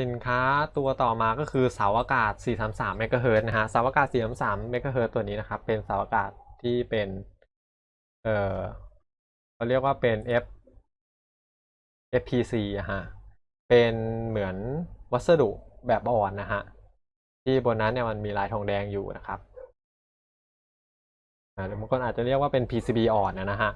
สินค้าตัวต่อมาก็คือเสาอากาศ 433 เมกะเฮิรตซ์นะฮะ เสาอากาศ 433 เมกะเฮิร์ตัวนี้นะครับ เป็นเสาอากาศที่เป็น เอ่อเขาเรียกว่าเป็น F FPC อะฮะ เป็นเหมือนวัสดุแบบอ่อนนะฮะ ที่บนนั้นเนี่ยมันมีลายทองแดงอยู่นะครับอ่าหรือบางคนอาจจะเรียกว่าเป็น PCB อ่อนนะฮะ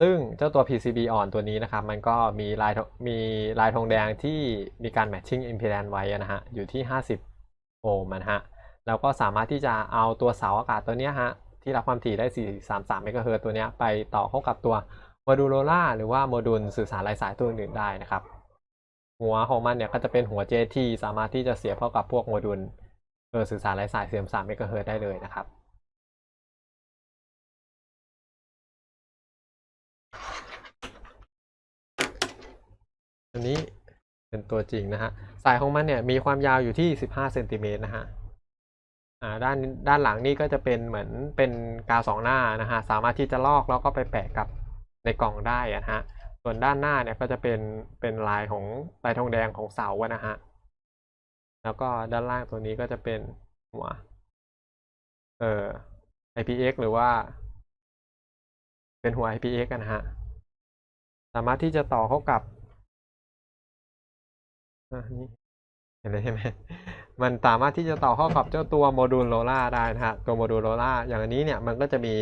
ซึ่งเจ้าตัว PCB อ่อนตัวนี้นะครับ มันก็มีลายมีลายทองแดงที่มีการ matching impedance ไว้นะฮะ อยู่ที่ 50 โอห์มนะฮะ แล้วก็สามารถที่จะเอาตัวเสาอากาศตัวนี้ฮะ ที่รับความถี่ได้ 433 เมกะเฮิร์ตัวนี้ไปต่อเข้ากับตัวโมดูลโลล่าหรือว่าโมดูลสื่อสารไร้สายตัวอื่นๆได้นะครับ หัวของมันเนี่ยก็จะเป็นหัว JT สามารถที่จะเสียบเข้ากับพวกโมดูลเออสื่อสารไร้สาย433เมกะเฮิรตซ์ได้เลยนะครับ อันนี้เป็นตัวจริงนะฮะ สายของมันเนี่ยมีความยาวอยู่ที่ 15เซนติเมตรนะฮะอ่าด้านด้านหลังนี่ก็จะเป็นเหมือนเป็นกาวสองหน้านะฮะ สามารถที่จะลอกแล้วก็ไปแปะกับในกล่องได้นะฮะ ส่วนด้านหน้าเนี่ยก็จะเป็นเป็นลายของลายทองแดงของเสาอะนะฮะ แล้วก็ด้านล่างตัวนี้ก็จะเป็นหัวเอ่อ IPX หรือว่า เป็นหัว IPX กันนะฮะ สามารถที่จะต่อเข้ากับ นี่เห็นเลยใช่ไหมมันสามารถที่จะต่อเข้ากับเจ้าตัวโมดูลโลล่าได้นะฮะตัวโมดูลโลล่าอย่างอันนี้เนี่ยมันก็จะมี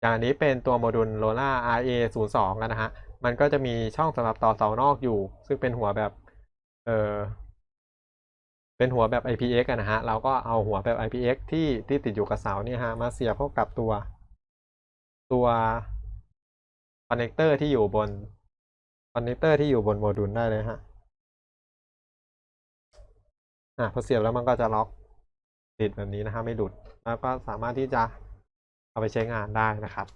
อย่างอันนี้เป็นตัวโมดูลโลล่า RA 0 2กันนะฮะมันก็จะมีช่องสำหรับต่อเสานอกอยู่ ซึ่งเป็นหัวแบบ เออเป็นหัวแบบ IPX กันนะฮะ เราก็เอาหัวแบบ IPX ที่ที่ติดอยู่กับเสาเนี่ยฮะ มาเสียบเข้ากับตัว ตัวคอนเนคเตอร์ที่อยู่บนคอนเนคเตอร์ที่อยู่บนโมดูลได้เลยฮะ อะพอเสียบแล้วมันก็จะล็อกติดแบบนี้นะฮะไม่หลุด แล้วก็สามารถที่จะเอาไปใช้งานได้นะครับ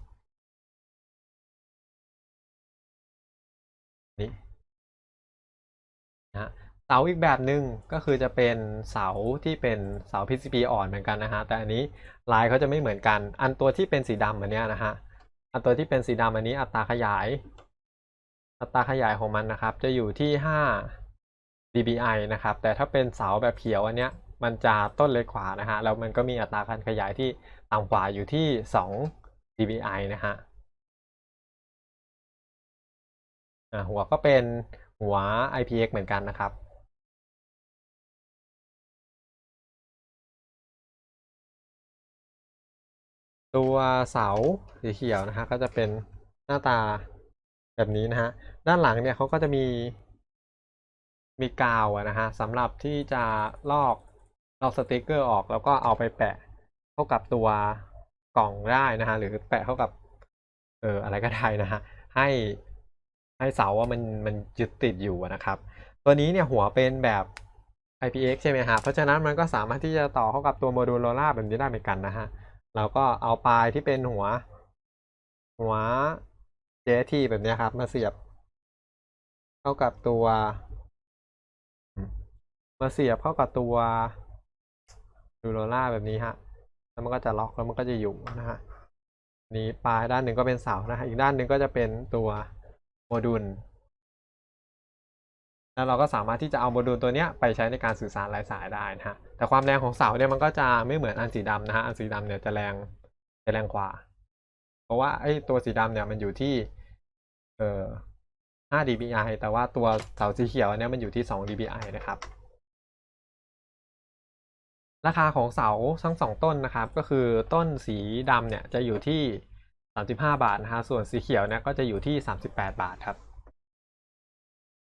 นี่นะเสาอีกแบบหนึ่งก็คือจะเป็นเสาที่เป็นเสา PCB อ่อนเหมือนกันนะฮะแต่อันนี้ลายเขาจะไม่เหมือนกัน อันตัวที่เป็นสีดำอันเนี้ยนะฮะอันตัวที่เป็นสีดำอันนี้อัตราขยาย อัตราขยายของมันนะครับ จะอยู่ที่5 dBi นะครับ แต่ถ้าเป็นเสาแบบเขียวอันเนี้ยมันจะต้นเล็กกว่านะฮะ แล้วมันก็มีอัตราการขยายที่ต่ำกว่าอยู่ที่ 2 dBi นะฮะหัวก็เป็นหัว IPX เหมือนกันนะครับตัวเสาสีเขียวนะฮะก็จะเป็นหน้าตาแบบนี้นะฮะด้านหลังเนี่ยเขาก็จะมี มีกาวนะฮะสำหรับที่จะลอกลอกสติกเกอร์ออกแล้วก็เอาไปแปะเข้ากับตัวกล่องได้นะฮะหรือแปะเข้ากับเอออะไรก็ได้นะฮะให้ให้เสาว่ามันมันยึดติดอยู่นะครับ ตัวนี้เนี่ยหัวเป็นแบบ IPX ใช่ไหมฮะเพราะฉะนั้นมันก็สามารถที่จะต่อเข้ากับตัวโมดูลโลล่าแบบนี้ได้เหมือนกันนะฮะเราก็เอาปลายที่เป็นหัว หัว JT แบบนี้ครับ มาเสียบ เข้ากับตัว มาเสียบเข้ากับตัวดูโลล่าแบบนี้ฮะ แล้วมันก็จะล็อกแล้วมันก็จะอยู่นะฮะนี้ปลายด้านหนึ่งก็เป็นเสานะฮะ อีกด้านหนึ่งก็จะเป็นตัวโมดูล แล้วเราก็สามารถที่จะเอาโมดูลตัวนี้ไปใช้ในการสื่อสารไร้สายได้นะฮะ แต่ความแรงของเสาเนี่ยมันก็จะไม่เหมือนอันสีดำนะฮะ อันสีดำเนี่ยจะแรงจะแรงกว่า เพราะว่าไอ้ตัวสีดำเนี่ยมันอยู่ที่ เอ่อ5 dBi แต่ว่าตัวเสาสีเขียวอันเนี้ยมันอยู่ที่ 2 dBi นะครับ ราคาของเสาทั้งสองต้นนะครับ ก็คือต้นสีดำเนี่ยจะอยู่ที่ 35 บาทนะฮะส่วนสีเขียวเนี่ยก็จะอยู่ที่ 38 บาทครับ